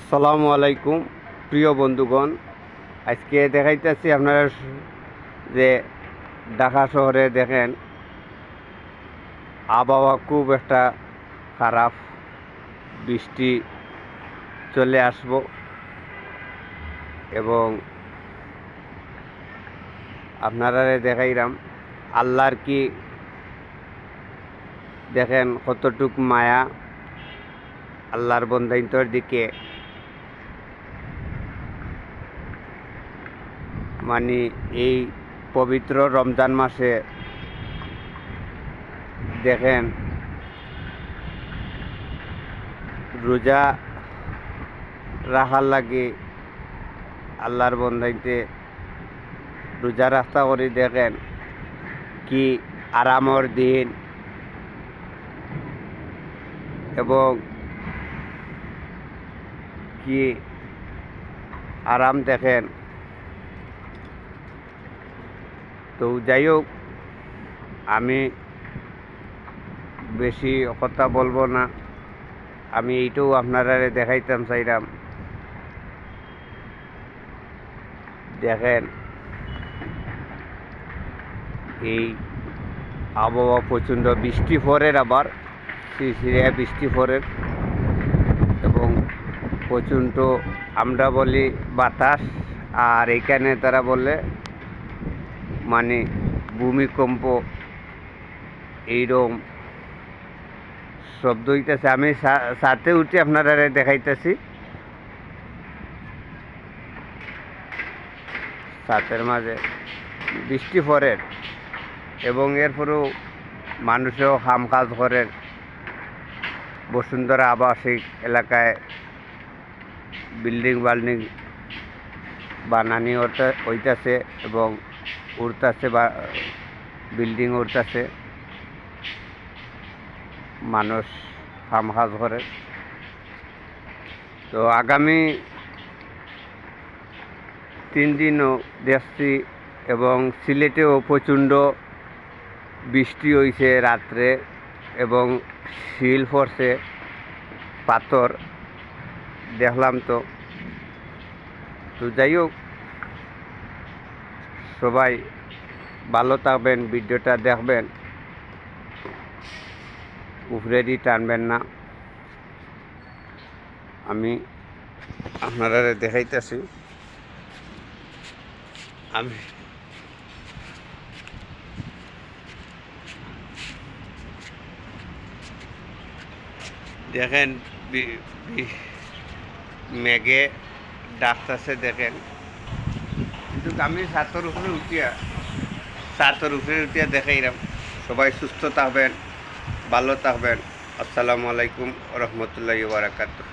আসসালামু আলাইকুম, প্রিয় বন্ধুগণ। আজকে দেখাইতেছি আপনারা যে ঢাকা শহরে দেখেন, আবহাওয়া খুব একটা খারাপ, বৃষ্টি চলে আসব এবং আপনারা দেখাইলাম আল্লাহর কি দেখেন কতটুক মায়া, আল্লাহর বন্ধাইন্তর দিকে মানে এই পবিত্র রমজান মাসে দেখেন, রোজা রাখার লাগে আল্লাহর বন্ধাইতে রোজা রাস্তা করে দেখেন কি আরামর দিন। এবং কি আরাম দেখেন তো যাই হোক, আমি বেশি কথা বলব না। আমি এইটাও আপনারা দেখাইতাম চাইলাম দেখেন, এই আবহাওয়া প্রচণ্ড, বৃষ্টি পরের আবার সিরিয়া বৃষ্টি পরের এবং প্রচণ্ড আমরা বলি বাতাস, আর এখানে তারা বলে মানে ভূমিকম্প এইরকম শব্দ হইতেছে। আমি সাথে উঠে আপনারা দেখাইতেছি। সাথের মাঝে বৃষ্টি পড়ের এবং এরপরেও মানুষেও হাম কাজ করেন বসুন্ধরা আবাসিক এলাকায় বিল্ডিং বাল্ডিং বানানি হইতাছে এবং উড়তাছে বা বিল্ডিং উড়তাছে। মানুষ কাম কাজ করে। তো আগামী তিন দিনও দেখছি এবং সিলেটেও প্রচণ্ড বৃষ্টি হয়েছে রাত্রে এবং শিল পড়ছে পাথর। দেখলাম তো। তো যাই হোক সবাই ভালো থাকবেন, ভিডিওটা দেখবেন। উপরেরই টানবেন না। আমি আপনারা দেখাইতেছি। আমি দেখেন মেঘে ডাকতেছে দেখেন। কিন্তু আমি ছাতর উপরে উঠিয়া ছাতর উপরে উঠিয়া দেখাইলাম সবাই সুস্থ থাকবেন ভালো থাকবেন আসসালামু আলাইকুম রহমতুল্লাহ বারাকাতুহ